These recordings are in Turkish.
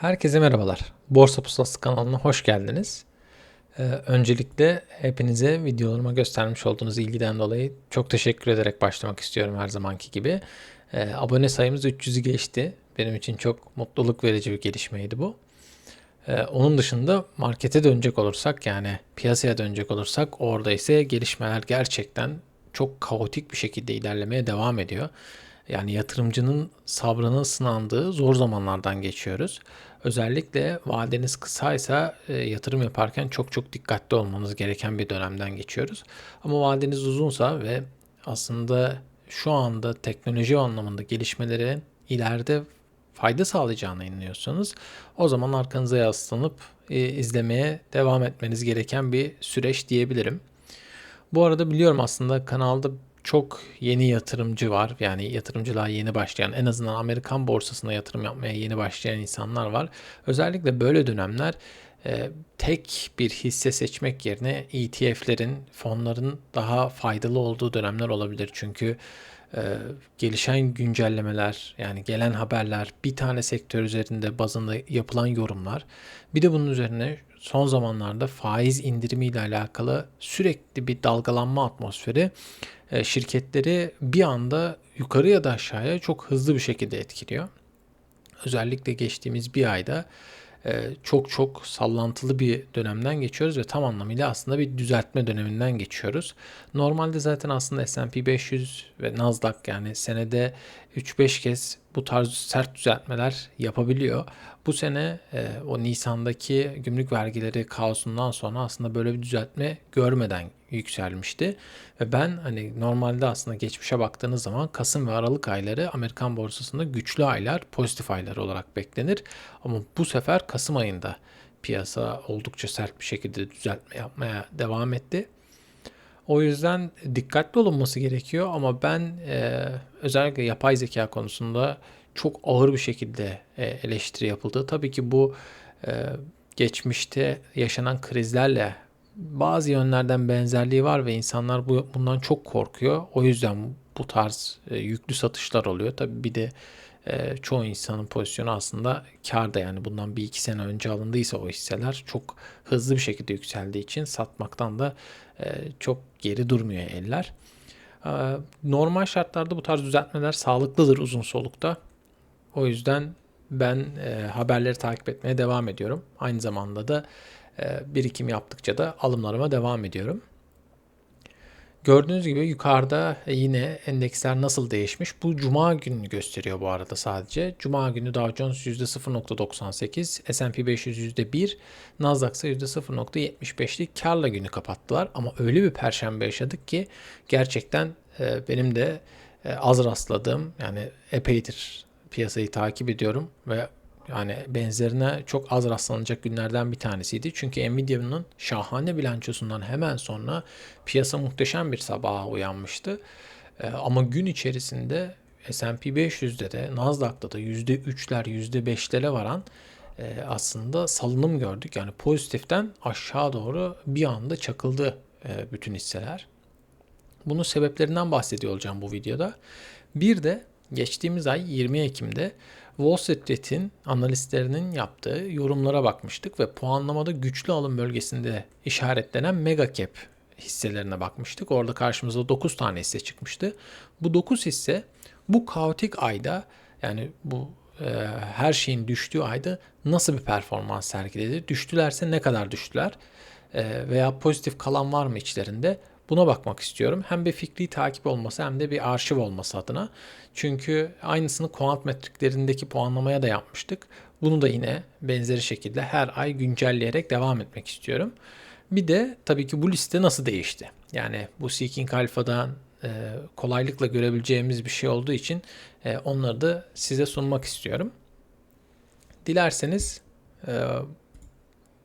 Herkese merhabalar. Borsa Pusulası kanalına hoş geldiniz. Ee, öncelikle hepinize videolarıma göstermiş olduğunuz ilgiden dolayı çok teşekkür ederek başlamak istiyorum her zamanki gibi. Ee, abone sayımız 300'ü geçti. Benim için çok mutluluk verici bir gelişmeydi bu. Ee, onun dışında markete dönecek olursak yani piyasaya dönecek olursak orada ise gelişmeler gerçekten çok kaotik bir şekilde ilerlemeye devam ediyor. Yani yatırımcının sabrının sınandığı zor zamanlardan geçiyoruz. Özellikle vadeniz kısaysa e, yatırım yaparken çok çok dikkatli olmanız gereken bir dönemden geçiyoruz. Ama vadeniz uzunsa ve aslında şu anda teknoloji anlamında gelişmelerin ileride fayda sağlayacağına inanıyorsanız o zaman arkanıza yaslanıp e, izlemeye devam etmeniz gereken bir süreç diyebilirim. Bu arada biliyorum aslında kanalda çok yeni yatırımcı var. Yani yatırımcılığa yeni başlayan, en azından Amerikan borsasına yatırım yapmaya yeni başlayan insanlar var. Özellikle böyle dönemler e, tek bir hisse seçmek yerine ETF'lerin, fonların daha faydalı olduğu dönemler olabilir. Çünkü e, gelişen güncellemeler, yani gelen haberler, bir tane sektör üzerinde bazında yapılan yorumlar, bir de bunun üzerine son zamanlarda faiz indirimi ile alakalı sürekli bir dalgalanma atmosferi e, şirketleri bir anda yukarı ya da aşağıya çok hızlı bir şekilde etkiliyor. Özellikle geçtiğimiz bir ayda e, çok çok sallantılı bir dönemden geçiyoruz ve tam anlamıyla aslında bir düzeltme döneminden geçiyoruz. Normalde zaten aslında S&P 500 ve Nasdaq yani senede 3-5 kez bu tarz sert düzeltmeler yapabiliyor. Bu sene e, o Nisan'daki gümrük vergileri kaosundan sonra aslında böyle bir düzeltme görmeden yükselmişti. Ve ben hani normalde aslında geçmişe baktığınız zaman Kasım ve Aralık ayları Amerikan borsasında güçlü aylar, pozitif aylar olarak beklenir. Ama bu sefer Kasım ayında piyasa oldukça sert bir şekilde düzeltme yapmaya devam etti. O yüzden dikkatli olunması gerekiyor ama ben e, özellikle yapay zeka konusunda çok ağır bir şekilde e, eleştiri yapıldı. Tabii ki bu e, geçmişte yaşanan krizlerle bazı yönlerden benzerliği var ve insanlar bu bundan çok korkuyor. O yüzden bu tarz e, yüklü satışlar oluyor. Tabii bir de e, çoğu insanın pozisyonu aslında karda yani bundan bir iki sene önce alındıysa o hisseler çok hızlı bir şekilde yükseldiği için satmaktan da e, çok geri durmuyor eller. E, normal şartlarda bu tarz düzeltmeler sağlıklıdır uzun solukta. O yüzden ben e, haberleri takip etmeye devam ediyorum. Aynı zamanda da e, birikim yaptıkça da alımlarıma devam ediyorum. Gördüğünüz gibi yukarıda yine endeksler nasıl değişmiş? Bu cuma gününü gösteriyor bu arada sadece. Cuma günü Dow Jones %0.98, S&P 500 %1, Nasdaq ise %0.75'lik karla günü kapattılar. Ama öyle bir perşembe yaşadık ki gerçekten e, benim de e, az rastladığım yani epeydir piyasayı takip ediyorum ve yani benzerine çok az rastlanacak günlerden bir tanesiydi. Çünkü Nvidia'nın şahane bilançosundan hemen sonra piyasa muhteşem bir sabaha uyanmıştı. Ee, ama gün içerisinde S&P 500'de de Nasdaq'ta da %3'ler %5'lere varan e, aslında salınım gördük. Yani pozitiften aşağı doğru bir anda çakıldı e, bütün hisseler. Bunun sebeplerinden bahsediyor olacağım bu videoda. Bir de geçtiğimiz ay 20 Ekim'de Wall Street'in analistlerinin yaptığı yorumlara bakmıştık ve puanlamada güçlü alım bölgesinde işaretlenen mega cap hisselerine bakmıştık. Orada karşımıza 9 tane hisse çıkmıştı. Bu 9 hisse bu kaotik ayda yani bu e, her şeyin düştüğü ayda nasıl bir performans sergiledi? Düştülerse ne kadar düştüler? E, veya pozitif kalan var mı içlerinde? Buna bakmak istiyorum. Hem bir fikri takip olması hem de bir arşiv olması adına. Çünkü aynısını kuant metriklerindeki puanlamaya da yapmıştık. Bunu da yine benzeri şekilde her ay güncelleyerek devam etmek istiyorum. Bir de tabii ki bu liste nasıl değişti? Yani bu Seeking Alpha'dan e, kolaylıkla görebileceğimiz bir şey olduğu için e, onları da size sunmak istiyorum. Dilerseniz e,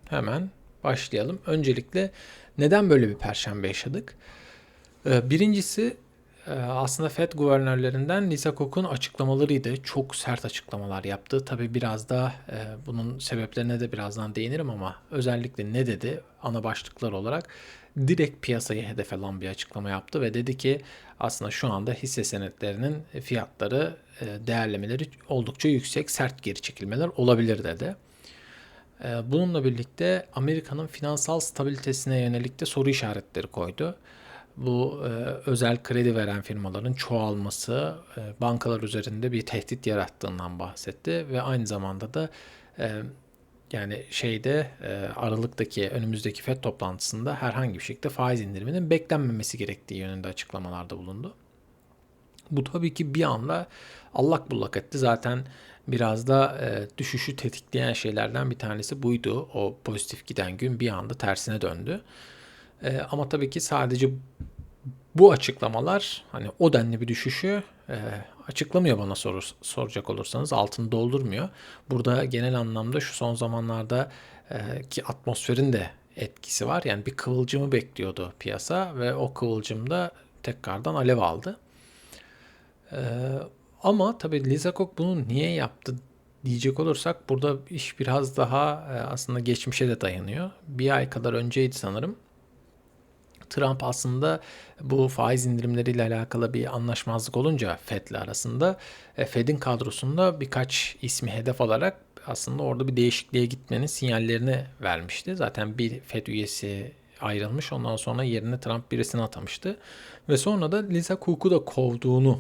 hemen başlayalım. Öncelikle neden böyle bir perşembe yaşadık? Ee, birincisi e, aslında FED guvernörlerinden Lisa Cook'un açıklamalarıydı. Çok sert açıklamalar yaptı. Tabii biraz da e, bunun sebeplerine de birazdan değinirim ama özellikle ne dedi ana başlıklar olarak direkt piyasayı hedef alan bir açıklama yaptı ve dedi ki aslında şu anda hisse senetlerinin fiyatları e, değerlemeleri oldukça yüksek, sert geri çekilmeler olabilir dedi. E, bununla birlikte Amerika'nın finansal stabilitesine yönelik de soru işaretleri koydu. Bu e, özel kredi veren firmaların çoğalması bankalar üzerinde bir tehdit yarattığından bahsetti ve aynı zamanda da yani şeyde Aralık'taki önümüzdeki FED toplantısında herhangi bir şekilde faiz indiriminin beklenmemesi gerektiği yönünde açıklamalarda bulundu. Bu tabii ki bir anda allak bullak etti. Zaten biraz da e, düşüşü tetikleyen şeylerden bir tanesi buydu. O pozitif giden gün bir anda tersine döndü. E, ama tabii ki sadece bu açıklamalar hani o denli bir düşüşü e, açıklamıyor bana sor, soracak olursanız altını doldurmuyor. Burada genel anlamda şu son zamanlarda e, ki atmosferin de etkisi var. Yani bir kıvılcımı bekliyordu piyasa ve o kıvılcım da tekrardan alev aldı. Ee, ama tabii Liza Kok bunu niye yaptı diyecek olursak burada iş biraz daha e, aslında geçmişe de dayanıyor. Bir ay kadar önceydi sanırım. Trump aslında bu faiz indirimleriyle alakalı bir anlaşmazlık olunca Fed'le arasında e, Fed'in kadrosunda birkaç ismi hedef alarak aslında orada bir değişikliğe gitmenin sinyallerini vermişti. Zaten bir Fed üyesi ayrılmış. Ondan sonra yerine Trump birisini atamıştı. Ve sonra da Lisa Cook'u da kovduğunu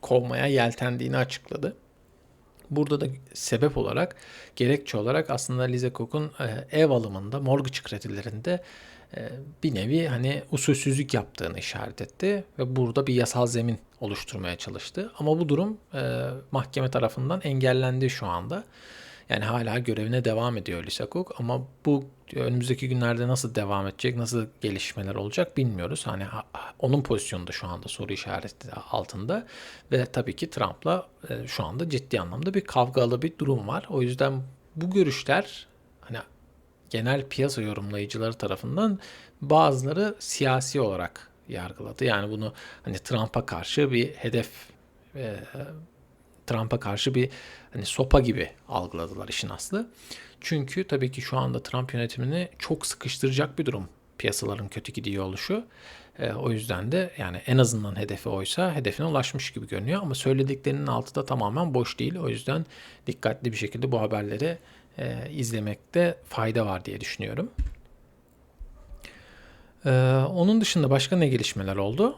kovmaya yeltendiğini açıkladı. Burada da sebep olarak, gerekçe olarak aslında Lize Cook'un e, ev alımında, mortgage kredilerinde e, bir nevi hani usulsüzlük yaptığını işaret etti ve burada bir yasal zemin oluşturmaya çalıştı. Ama bu durum e, mahkeme tarafından engellendi şu anda. Yani hala görevine devam ediyor Lisa Cook ama bu önümüzdeki günlerde nasıl devam edecek, nasıl gelişmeler olacak bilmiyoruz. Hani onun pozisyonu da şu anda soru işareti altında ve tabii ki Trump'la e, şu anda ciddi anlamda bir kavgalı bir durum var. O yüzden bu görüşler hani genel piyasa yorumlayıcıları tarafından bazıları siyasi olarak yargıladı. Yani bunu hani Trump'a karşı bir hedef e, Trump'a karşı bir hani sopa gibi algıladılar işin aslı. Çünkü tabii ki şu anda Trump yönetimini çok sıkıştıracak bir durum piyasaların kötü gidiyor oluşu. E, o yüzden de yani en azından hedefi oysa hedefine ulaşmış gibi görünüyor ama söylediklerinin altı da tamamen boş değil. O yüzden dikkatli bir şekilde bu haberleri e, izlemekte fayda var diye düşünüyorum. E, onun dışında başka ne gelişmeler oldu?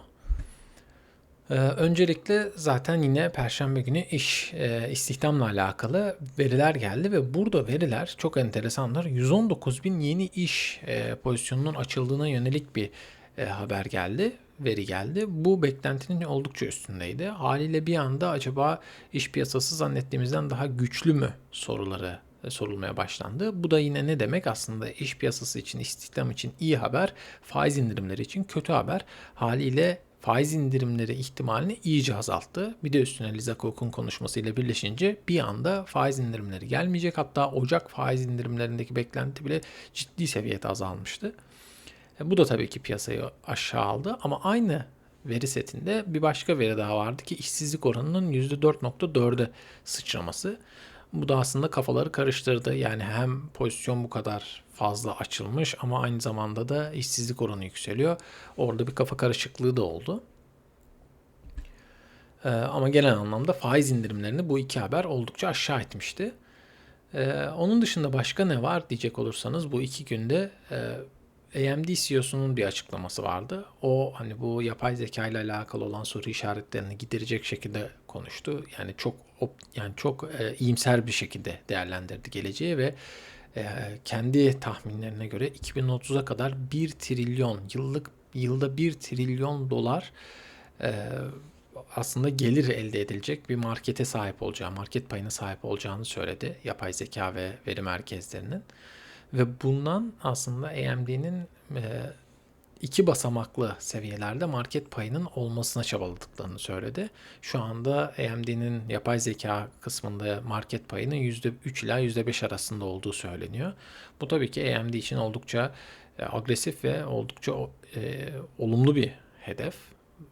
Ee, öncelikle zaten yine Perşembe günü iş e, istihdamla alakalı veriler geldi ve burada veriler çok enteresanlar. 119 bin yeni iş e, pozisyonunun açıldığına yönelik bir e, haber geldi, veri geldi. Bu beklentinin oldukça üstündeydi. Haliyle bir anda acaba iş piyasası zannettiğimizden daha güçlü mü soruları sorulmaya başlandı. Bu da yine ne demek? Aslında iş piyasası için, istihdam için iyi haber, faiz indirimleri için kötü haber. Haliyle faiz indirimleri ihtimalini iyice azalttı. Bir de üstüne Liza Cook'un konuşmasıyla birleşince bir anda faiz indirimleri gelmeyecek. Hatta Ocak faiz indirimlerindeki beklenti bile ciddi seviyede azalmıştı. E, bu da tabii ki piyasayı aşağı aldı ama aynı veri setinde bir başka veri daha vardı ki işsizlik oranının %4.4'e sıçraması. Bu da aslında kafaları karıştırdı. Yani hem pozisyon bu kadar fazla açılmış ama aynı zamanda da işsizlik oranı yükseliyor. Orada bir kafa karışıklığı da oldu. Ee, ama genel anlamda faiz indirimlerini bu iki haber oldukça aşağı etmişti. Ee, onun dışında başka ne var diyecek olursanız bu iki günde e, AMD CEO'sunun bir açıklaması vardı. O hani bu yapay zeka ile alakalı olan soru işaretlerini giderecek şekilde konuştu. Yani çok yani çok e, iyimser bir şekilde değerlendirdi geleceği ve e, kendi tahminlerine göre 2030'a kadar 1 trilyon yıllık yılda 1 trilyon dolar e, aslında gelir elde edilecek bir markete sahip olacağı, market payına sahip olacağını söyledi yapay zeka ve veri merkezlerinin. Ve bundan aslında AMD'nin e, iki basamaklı seviyelerde market payının olmasına çabaladıklarını söyledi. Şu anda AMD'nin yapay zeka kısmında market payının %3 ila %5 arasında olduğu söyleniyor. Bu tabii ki AMD için oldukça e, agresif ve oldukça e, olumlu bir hedef.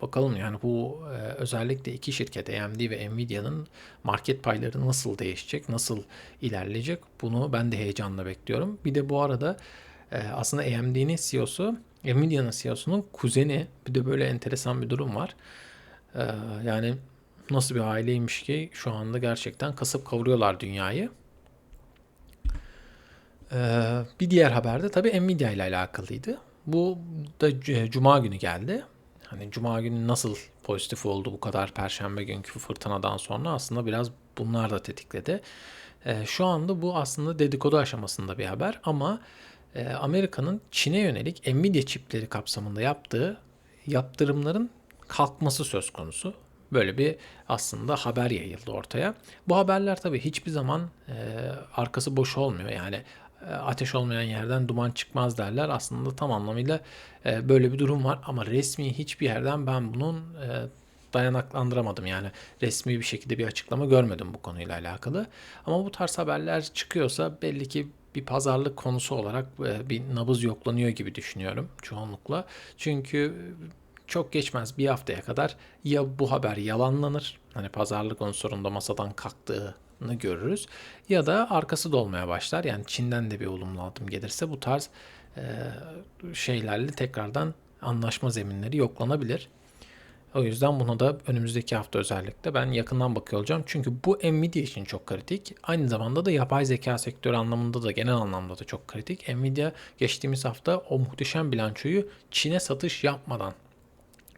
Bakalım yani bu e, özellikle iki şirket AMD ve Nvidia'nın market payları nasıl değişecek, nasıl ilerleyecek bunu ben de heyecanla bekliyorum. Bir de bu arada e, aslında AMD'nin CEO'su Nvidia'nın CEO'sunun kuzeni bir de böyle enteresan bir durum var. Ee, yani nasıl bir aileymiş ki şu anda gerçekten kasıp kavuruyorlar dünyayı. Ee, bir diğer haber de tabii Nvidia ile alakalıydı. Bu da Cuma günü geldi. Hani Cuma günü nasıl pozitif oldu bu kadar Perşembe günkü fırtınadan sonra aslında biraz bunlar da tetikledi. Ee, şu anda bu aslında dedikodu aşamasında bir haber ama Amerika'nın Çin'e yönelik Nvidia çipleri kapsamında yaptığı yaptırımların kalkması söz konusu. Böyle bir aslında haber yayıldı ortaya. Bu haberler tabii hiçbir zaman e, arkası boş olmuyor. Yani e, ateş olmayan yerden duman çıkmaz derler. Aslında tam anlamıyla e, böyle bir durum var ama resmi hiçbir yerden ben bunun e, dayanaklandıramadım. Yani resmi bir şekilde bir açıklama görmedim bu konuyla alakalı. Ama bu tarz haberler çıkıyorsa belli ki bir pazarlık konusu olarak bir nabız yoklanıyor gibi düşünüyorum çoğunlukla. Çünkü çok geçmez bir haftaya kadar ya bu haber yalanlanır hani pazarlık unsurunda masadan kalktığını görürüz ya da arkası dolmaya başlar. Yani Çin'den de bir olumlu adım gelirse bu tarz e, şeylerle tekrardan anlaşma zeminleri yoklanabilir. O yüzden buna da önümüzdeki hafta özellikle ben yakından bakıyor olacağım. Çünkü bu Nvidia için çok kritik. Aynı zamanda da yapay zeka sektörü anlamında da genel anlamda da çok kritik. Nvidia geçtiğimiz hafta o muhteşem bilançoyu Çin'e satış yapmadan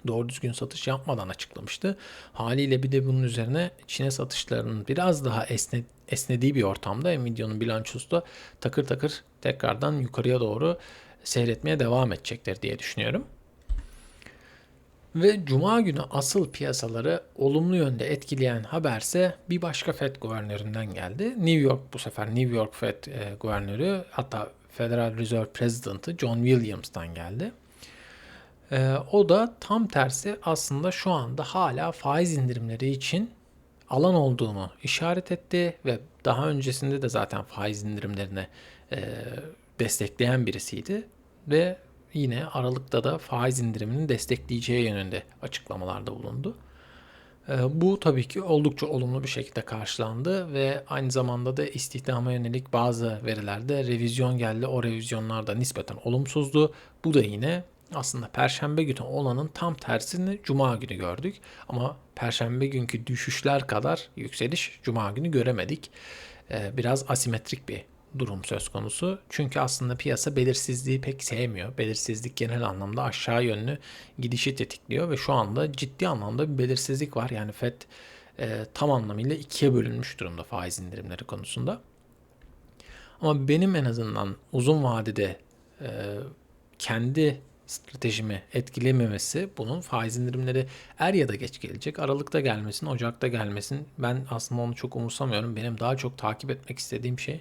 doğru düzgün satış yapmadan açıklamıştı. Haliyle bir de bunun üzerine Çin'e satışlarının biraz daha esne, esnediği bir ortamda Nvidia'nın bilançosu da takır takır tekrardan yukarıya doğru seyretmeye devam edecektir diye düşünüyorum. Ve Cuma günü asıl piyasaları olumlu yönde etkileyen haberse bir başka Fed guvernöründen geldi. New York bu sefer New York Fed e, guvernörü hatta Federal Reserve President'ı John Williams'tan geldi. E, o da tam tersi aslında şu anda hala faiz indirimleri için alan olduğunu işaret etti ve daha öncesinde de zaten faiz indirimlerini e, destekleyen birisiydi ve yine Aralık'ta da faiz indirimini destekleyeceği yönünde açıklamalarda bulundu. Ee, bu tabii ki oldukça olumlu bir şekilde karşılandı ve aynı zamanda da istihdama yönelik bazı verilerde revizyon geldi. O revizyonlar da nispeten olumsuzdu. Bu da yine aslında perşembe günü olanın tam tersini cuma günü gördük. Ama perşembe günkü düşüşler kadar yükseliş cuma günü göremedik. Ee, biraz asimetrik bir durum söz konusu. Çünkü aslında piyasa belirsizliği pek sevmiyor. Belirsizlik genel anlamda aşağı yönlü gidişi tetikliyor ve şu anda ciddi anlamda bir belirsizlik var. Yani FED e, tam anlamıyla ikiye bölünmüş durumda faiz indirimleri konusunda. Ama benim en azından uzun vadede e, kendi stratejimi etkilememesi bunun faiz indirimleri er ya da geç gelecek. Aralıkta gelmesin, Ocak'ta gelmesin. Ben aslında onu çok umursamıyorum. Benim daha çok takip etmek istediğim şey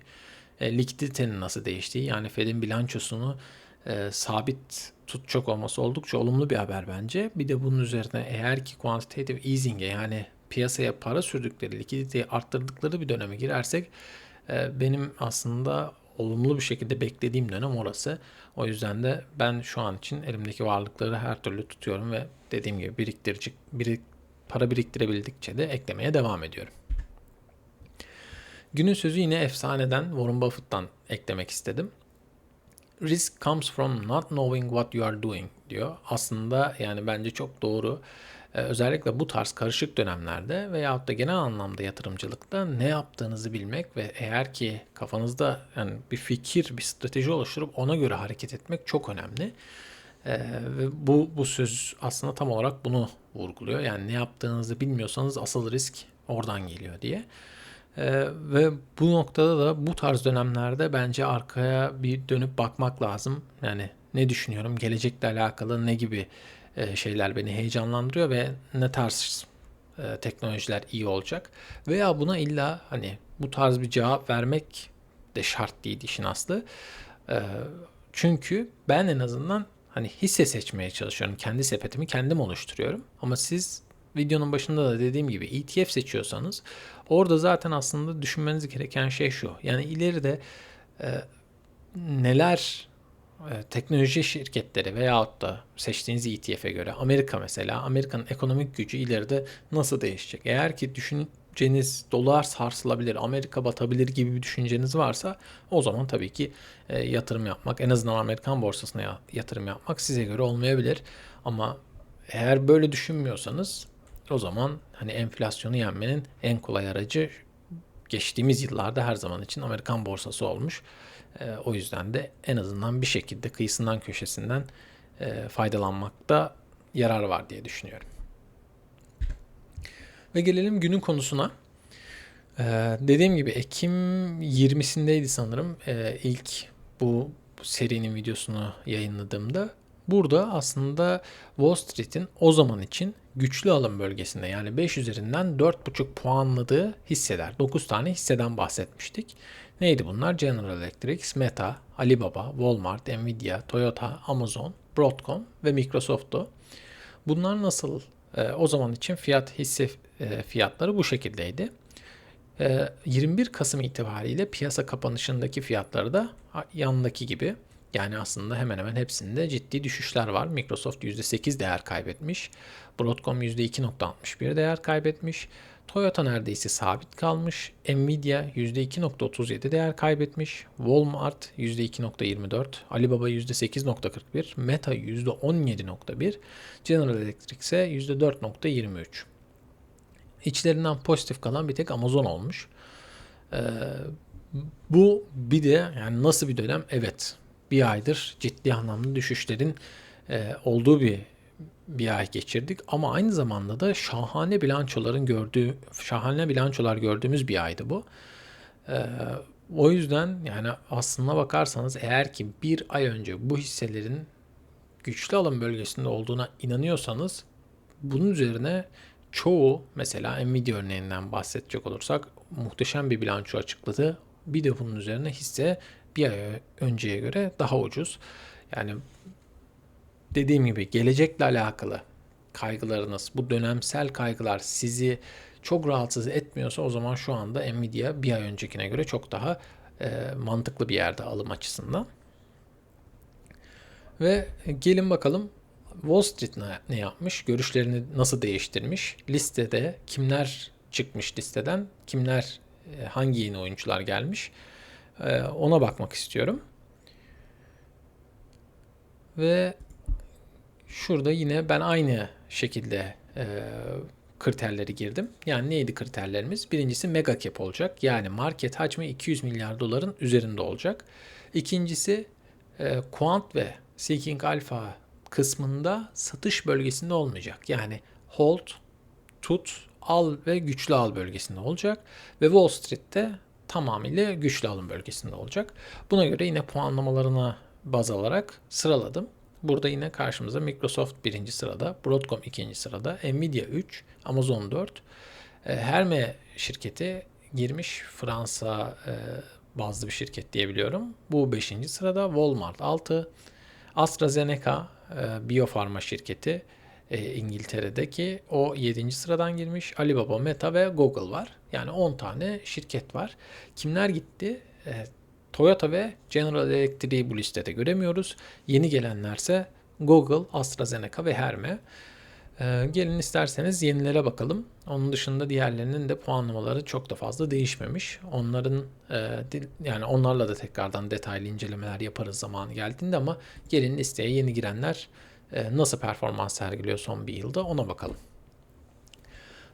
e, likiditenin nasıl değiştiği yani Fed'in bilançosunu e, sabit tutacak olması oldukça olumlu bir haber bence. Bir de bunun üzerine eğer ki quantitative easing'e yani piyasaya para sürdükleri, likiditeyi arttırdıkları bir döneme girersek e, benim aslında olumlu bir şekilde beklediğim dönem orası. O yüzden de ben şu an için elimdeki varlıkları her türlü tutuyorum ve dediğim gibi biriktirici, birik, para biriktirebildikçe de eklemeye devam ediyorum. Günün sözü yine efsaneden Warren Buffett'tan eklemek istedim. Risk comes from not knowing what you are doing diyor. Aslında yani bence çok doğru. Ee, özellikle bu tarz karışık dönemlerde veyahut da genel anlamda yatırımcılıkta ne yaptığınızı bilmek ve eğer ki kafanızda yani bir fikir, bir strateji oluşturup ona göre hareket etmek çok önemli. Ee, ve bu bu söz aslında tam olarak bunu vurguluyor. Yani ne yaptığınızı bilmiyorsanız asıl risk oradan geliyor diye. Ee, ve bu noktada da bu tarz dönemlerde bence arkaya bir dönüp bakmak lazım. Yani ne düşünüyorum, gelecekle alakalı ne gibi e, şeyler beni heyecanlandırıyor ve ne tarz e, teknolojiler iyi olacak. Veya buna illa hani bu tarz bir cevap vermek de şart değil işin aslı. E, çünkü ben en azından hani hisse seçmeye çalışıyorum. Kendi sepetimi kendim oluşturuyorum. Ama siz videonun başında da dediğim gibi ETF seçiyorsanız orada zaten aslında düşünmeniz gereken şey şu. Yani ileride e, neler e, teknoloji şirketleri veyahut da seçtiğiniz ETF'e göre Amerika mesela Amerika'nın ekonomik gücü ileride nasıl değişecek? Eğer ki düşün, düşünceniz dolar sarsılabilir, Amerika batabilir gibi bir düşünceniz varsa o zaman tabii ki e, yatırım yapmak, en azından Amerikan borsasına yatırım yapmak size göre olmayabilir. Ama eğer böyle düşünmüyorsanız o zaman hani enflasyonu yenmenin en kolay aracı geçtiğimiz yıllarda her zaman için Amerikan borsası olmuş. E, o yüzden de en azından bir şekilde kıyısından köşesinden e, faydalanmakta yarar var diye düşünüyorum. Ve gelelim günün konusuna. Ee, dediğim gibi Ekim 20'sindeydi sanırım ee, ilk bu serinin videosunu yayınladığımda. Burada aslında Wall Street'in o zaman için güçlü alım bölgesinde yani 5 üzerinden 4,5 puanladığı hisseler. 9 tane hisseden bahsetmiştik. Neydi bunlar? General Electric, Meta, Alibaba, Walmart, Nvidia, Toyota, Amazon, Broadcom ve Microsoft'tu. Bunlar nasıl e, o zaman için fiyat hisse e, fiyatları bu şekildeydi. E, 21 Kasım itibariyle piyasa kapanışındaki fiyatları da yanındaki gibi. Yani aslında hemen hemen hepsinde ciddi düşüşler var. Microsoft %8 değer kaybetmiş. Broadcom %2.61 değer kaybetmiş. Toyota neredeyse sabit kalmış. Nvidia %2.37 değer kaybetmiş. Walmart %2.24, Alibaba %8.41, Meta %17.1, General Electric ise %4.23. İçlerinden pozitif kalan bir tek Amazon olmuş. Ee, bu bir de yani nasıl bir dönem? Evet bir aydır ciddi anlamda düşüşlerin e, olduğu bir bir ay geçirdik ama aynı zamanda da şahane bilançoların gördüğü şahane bilançolar gördüğümüz bir aydı bu. Ee, o yüzden yani aslına bakarsanız eğer ki bir ay önce bu hisselerin güçlü alım bölgesinde olduğuna inanıyorsanız bunun üzerine çoğu mesela Nvidia örneğinden bahsedecek olursak muhteşem bir bilanço açıkladı. Bir de bunun üzerine hisse bir ay önceye göre daha ucuz. Yani dediğim gibi gelecekle alakalı kaygılarınız, bu dönemsel kaygılar sizi çok rahatsız etmiyorsa o zaman şu anda Nvidia bir ay öncekine göre çok daha e, mantıklı bir yerde alım açısından. Ve gelin bakalım Wall Street ne, ne yapmış? Görüşlerini nasıl değiştirmiş? Listede kimler çıkmış listeden? Kimler e, hangi yeni oyuncular gelmiş? E, ona bakmak istiyorum. Ve Şurada yine ben aynı şekilde e, kriterleri girdim. Yani neydi kriterlerimiz? Birincisi mega cap olacak. Yani market hacmi 200 milyar doların üzerinde olacak. İkincisi e, Quant ve Seeking Alpha kısmında satış bölgesinde olmayacak. Yani hold, tut, al ve güçlü al bölgesinde olacak. Ve Wall Street'te tamamıyla güçlü alım bölgesinde olacak. Buna göre yine puanlamalarına baz alarak sıraladım. Burada yine karşımıza Microsoft birinci sırada, Broadcom ikinci sırada, Nvidia 3, Amazon 4. E, Herme şirketi girmiş Fransa e, bazlı bir şirket diyebiliyorum. Bu 5. sırada Walmart 6, AstraZeneca e, Biofarma şirketi e, İngiltere'deki o 7. sıradan girmiş. Alibaba, Meta ve Google var. Yani 10 tane şirket var. Kimler gitti? E, Toyota ve General Electric'i bu listede göremiyoruz. Yeni gelenlerse Google, AstraZeneca ve Herme. Ee, gelin isterseniz yenilere bakalım. Onun dışında diğerlerinin de puanlamaları çok da fazla değişmemiş. Onların e, yani onlarla da tekrardan detaylı incelemeler yaparız zamanı geldiğinde ama gelin listeye yeni girenler e, nasıl performans sergiliyor son bir yılda ona bakalım.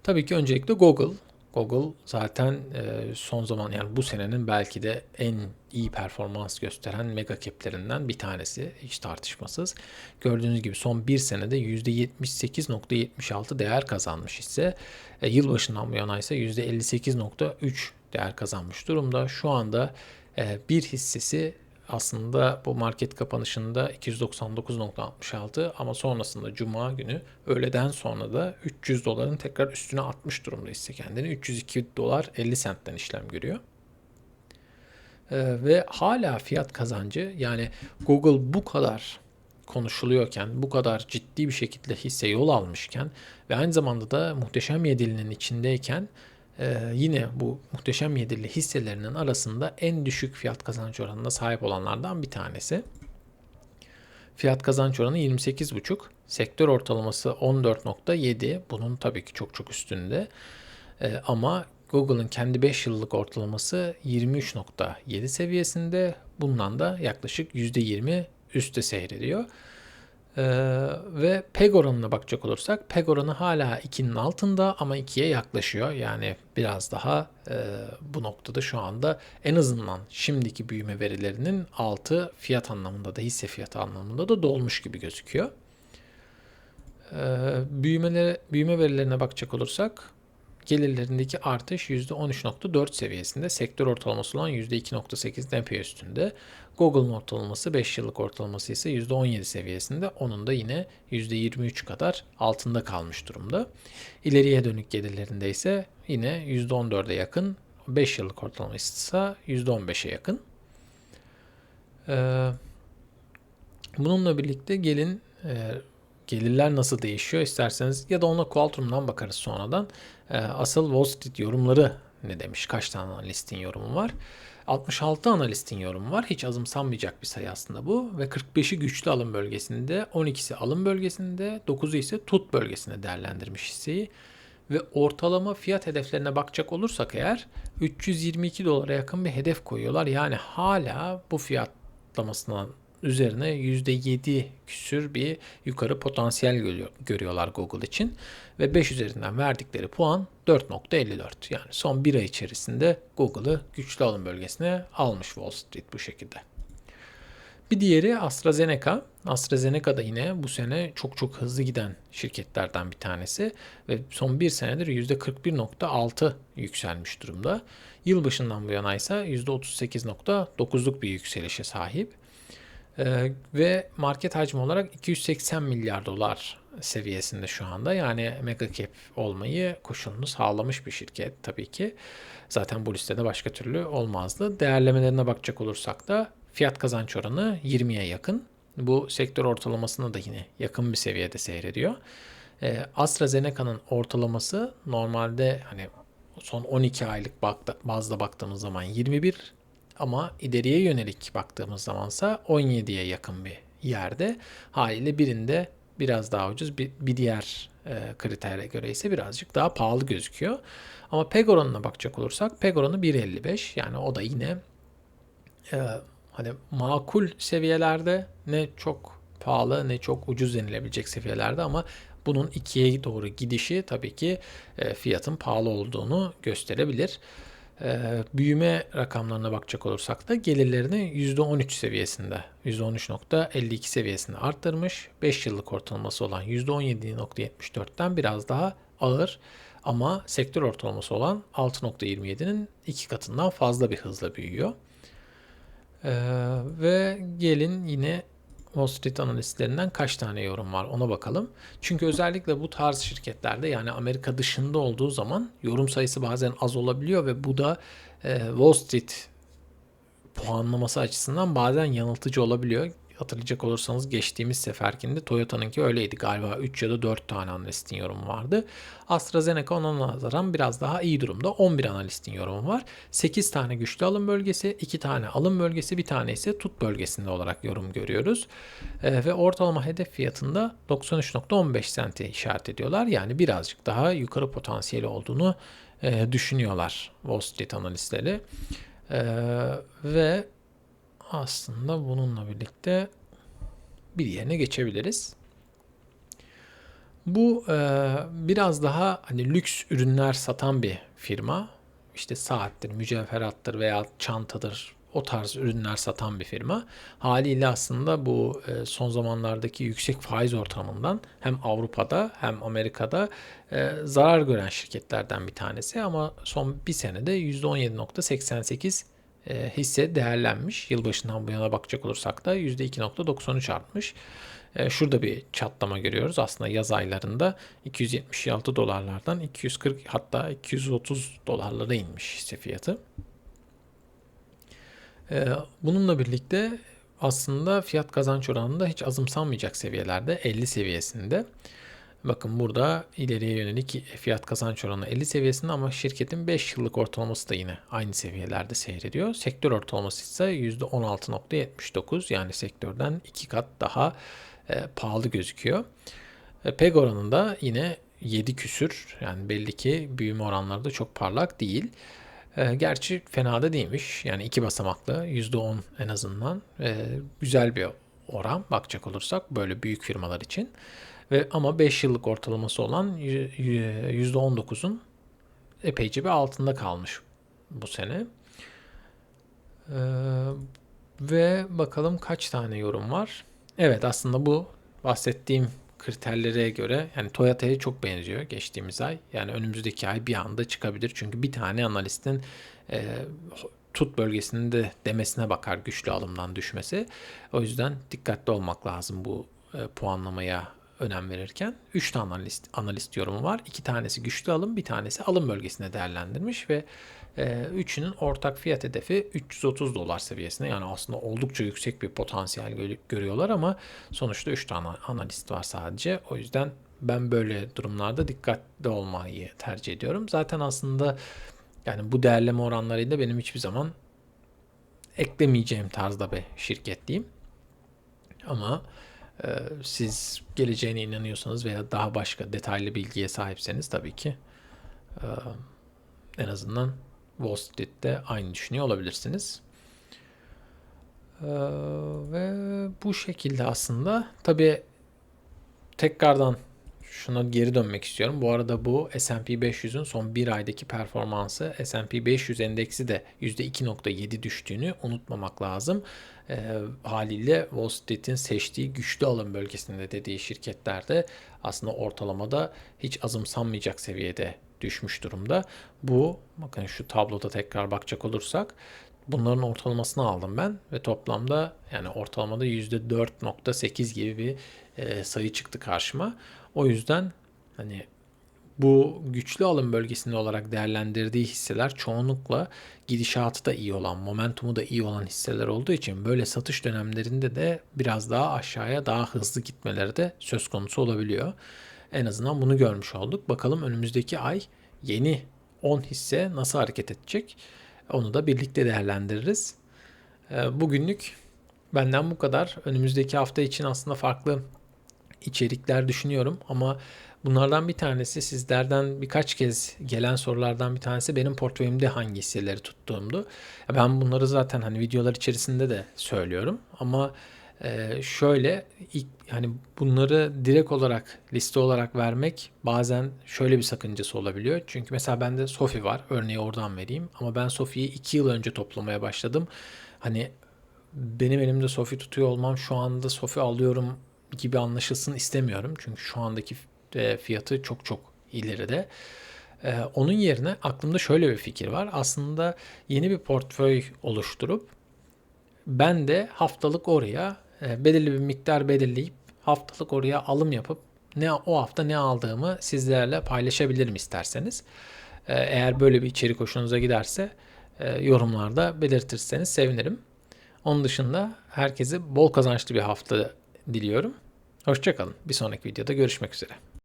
Tabii ki öncelikle Google. Google zaten e, son zaman yani bu senenin belki de en iyi performans gösteren mega cap'lerinden bir tanesi hiç tartışmasız. Gördüğünüz gibi son bir senede %78.76 değer kazanmış ise e, yılbaşından bu yana ise %58.3 değer kazanmış durumda. Şu anda e, bir hissesi aslında bu market kapanışında 299.66 ama sonrasında cuma günü öğleden sonra da 300 doların tekrar üstüne atmış durumda hisse kendini. 302 dolar 50 sentten işlem görüyor. Ee, ve hala fiyat kazancı yani Google bu kadar konuşuluyorken, bu kadar ciddi bir şekilde hisse yol almışken ve aynı zamanda da muhteşem yedilinin içindeyken ee, yine bu muhteşem yedili hisselerinin arasında en düşük fiyat kazanç oranına sahip olanlardan bir tanesi. Fiyat kazanç oranı 28,5. Sektör ortalaması 14,7. Bunun tabii ki çok çok üstünde. Ee, ama Google'ın kendi 5 yıllık ortalaması 23.7 seviyesinde. Bundan da yaklaşık %20 üstte seyrediyor. Ee, ve PEG oranına bakacak olursak PEG oranı hala 2'nin altında ama 2'ye yaklaşıyor. Yani biraz daha e, bu noktada şu anda en azından şimdiki büyüme verilerinin altı fiyat anlamında da hisse fiyatı anlamında da dolmuş gibi gözüküyor. Ee, büyüme verilerine bakacak olursak gelirlerindeki artış %13.4 seviyesinde, sektör ortalaması olan %2.8 epey üstünde. Google'ın ortalaması 5 yıllık ortalaması ise %17 seviyesinde. Onun da yine %23 kadar altında kalmış durumda. İleriye dönük gelirlerinde ise yine %14'e yakın, 5 yıllık ortalaması ise %15'e yakın. Ee, bununla birlikte gelin e, gelirler nasıl değişiyor isterseniz ya da ona Qualtrics'dan bakarız sonradan. E, asıl Wall Street yorumları ne demiş? Kaç tane analistin yorumu var? 66 analistin yorumu var. Hiç azımsanmayacak bir sayı aslında bu. Ve 45'i güçlü alım bölgesinde, 12'si alım bölgesinde, 9'u ise tut bölgesinde değerlendirmiş hisseyi. Ve ortalama fiyat hedeflerine bakacak olursak eğer 322 dolara yakın bir hedef koyuyorlar. Yani hala bu fiyatlamasından üzerine %7 küsür bir yukarı potansiyel görüyorlar Google için. Ve 5 üzerinden verdikleri puan 4.54. Yani son bir ay içerisinde Google'ı güçlü alım bölgesine almış Wall Street bu şekilde. Bir diğeri AstraZeneca. AstraZeneca da yine bu sene çok çok hızlı giden şirketlerden bir tanesi ve son bir senedir %41.6 yükselmiş durumda. Yılbaşından bu yana ise %38.9'luk bir yükselişe sahip. Ee, ve market hacmi olarak 280 milyar dolar seviyesinde şu anda. Yani mega cap olmayı koşulunu sağlamış bir şirket tabii ki. Zaten bu listede başka türlü olmazdı. Değerlemelerine bakacak olursak da fiyat kazanç oranı 20'ye yakın. Bu sektör ortalamasına da yine yakın bir seviyede seyrediyor. Ee, AstraZeneca'nın ortalaması normalde hani son 12 aylık bazda baktığımız zaman 21 ama ileriye yönelik baktığımız zamansa 17'ye yakın bir yerde. Haliyle birinde biraz daha ucuz bir, bir diğer e, kritere göre ise birazcık daha pahalı gözüküyor. Ama PEG oranına bakacak olursak PEG oranı 1.55 yani o da yine e, hani makul seviyelerde ne çok pahalı ne çok ucuz denilebilecek seviyelerde ama bunun ikiye doğru gidişi tabii ki e, fiyatın pahalı olduğunu gösterebilir. Ee, büyüme rakamlarına bakacak olursak da gelirlerini %13 seviyesinde, %13.52 seviyesinde arttırmış. 5 yıllık ortalaması olan %17.74'ten biraz daha ağır ama sektör ortalaması olan 6.27'nin iki katından fazla bir hızla büyüyor. Ee, ve gelin yine Wall Street analistlerinden kaç tane yorum var ona bakalım. Çünkü özellikle bu tarz şirketlerde yani Amerika dışında olduğu zaman yorum sayısı bazen az olabiliyor ve bu da e, Wall Street puanlaması açısından bazen yanıltıcı olabiliyor hatırlayacak olursanız geçtiğimiz seferkinde Toyota'nınki öyleydi. Galiba 3 ya da 4 tane analistin yorumu vardı. AstraZeneca ona nazaran biraz daha iyi durumda. 11 analistin yorumu var. 8 tane güçlü alım bölgesi, 2 tane alım bölgesi, bir tane ise tut bölgesinde olarak yorum görüyoruz. E, ve ortalama hedef fiyatında 93.15 sente işaret ediyorlar. Yani birazcık daha yukarı potansiyeli olduğunu e, düşünüyorlar Wall Street analistleri. E, ve aslında bununla birlikte bir yerine geçebiliriz. Bu e, biraz daha hani lüks ürünler satan bir firma. İşte saattir, mücevherattır veya çantadır o tarz ürünler satan bir firma. Haliyle aslında bu e, son zamanlardaki yüksek faiz ortamından hem Avrupa'da hem Amerika'da e, zarar gören şirketlerden bir tanesi ama son bir senede %17.88 e, hisse değerlenmiş. Yılbaşından bu yana bakacak olursak da %2.93 artmış. E, şurada bir çatlama görüyoruz. Aslında yaz aylarında 276 dolarlardan 240 hatta 230 dolarlara inmiş hisse fiyatı. E, bununla birlikte aslında fiyat kazanç oranında hiç azımsanmayacak seviyelerde 50 seviyesinde. Bakın burada ileriye yönelik fiyat kazanç oranı 50 seviyesinde ama şirketin 5 yıllık ortalaması da yine aynı seviyelerde seyrediyor. Sektör ortalaması ise %16.79 yani sektörden 2 kat daha e, pahalı gözüküyor. E, PEG oranında yine 7 küsür. Yani belli ki büyüme oranları da çok parlak değil. E, gerçi fena da değilmiş. Yani iki basamaklı %10 en azından. E, güzel bir oran bakacak olursak böyle büyük firmalar için. Ve ama 5 yıllık ortalaması olan %19'un epeyce bir altında kalmış bu sene. Ee, ve bakalım kaç tane yorum var. Evet aslında bu bahsettiğim kriterlere göre yani Toyota'ya çok benziyor geçtiğimiz ay. Yani önümüzdeki ay bir anda çıkabilir. Çünkü bir tane analistin e, tut bölgesinde demesine bakar güçlü alımdan düşmesi. O yüzden dikkatli olmak lazım bu e, puanlamaya önem verirken 3 tane analist, analist yorumu var. 2 tanesi güçlü alım, bir tanesi alım bölgesine değerlendirmiş ve e, üçünün ortak fiyat hedefi 330 dolar seviyesinde. Yani aslında oldukça yüksek bir potansiyel görüyorlar ama sonuçta 3 tane analist var sadece. O yüzden ben böyle durumlarda dikkatli olmayı tercih ediyorum. Zaten aslında yani bu değerleme oranlarıyla benim hiçbir zaman eklemeyeceğim tarzda bir şirket diyeyim. Ama siz geleceğine inanıyorsanız veya daha başka detaylı bilgiye sahipseniz tabii ki e, en azından Wall Street'te aynı düşünüyor olabilirsiniz. E, ve bu şekilde aslında tabii tekrardan şuna geri dönmek istiyorum. Bu arada bu S&P 500'ün son bir aydaki performansı S&P 500 endeksi de %2.7 düştüğünü unutmamak lazım. E, haliyle Wall Street'in seçtiği güçlü alım bölgesinde dediği şirketlerde aslında ortalamada hiç azımsanmayacak seviyede düşmüş durumda. Bu bakın şu tabloda tekrar bakacak olursak bunların ortalamasını aldım ben ve toplamda yani ortalamada %4.8 gibi bir e, sayı çıktı karşıma. O yüzden hani bu güçlü alım bölgesinde olarak değerlendirdiği hisseler çoğunlukla gidişatı da iyi olan, momentumu da iyi olan hisseler olduğu için böyle satış dönemlerinde de biraz daha aşağıya daha hızlı gitmeleri de söz konusu olabiliyor. En azından bunu görmüş olduk. Bakalım önümüzdeki ay yeni 10 hisse nasıl hareket edecek? Onu da birlikte değerlendiririz. Ee, bugünlük benden bu kadar. Önümüzdeki hafta için aslında farklı içerikler düşünüyorum ama bunlardan bir tanesi sizlerden birkaç kez gelen sorulardan bir tanesi benim portföyümde hangi hisseleri tuttuğumdu. Ben bunları zaten hani videolar içerisinde de söylüyorum ama e, şöyle ilk hani bunları direkt olarak liste olarak vermek bazen şöyle bir sakıncası olabiliyor. Çünkü mesela bende Sofi var. Örneği oradan vereyim. Ama ben Sofi'yi 2 yıl önce toplamaya başladım. Hani benim elimde Sofi tutuyor olmam şu anda Sofi alıyorum gibi anlaşılsın istemiyorum. Çünkü şu andaki e, fiyatı çok çok ileride. E, onun yerine aklımda şöyle bir fikir var. Aslında yeni bir portföy oluşturup ben de haftalık oraya e, belirli bir miktar belirleyip haftalık oraya alım yapıp ne o hafta ne aldığımı sizlerle paylaşabilirim isterseniz. Eğer böyle bir içerik hoşunuza giderse yorumlarda belirtirseniz sevinirim. Onun dışında herkese bol kazançlı bir hafta diliyorum. Hoşçakalın. Bir sonraki videoda görüşmek üzere.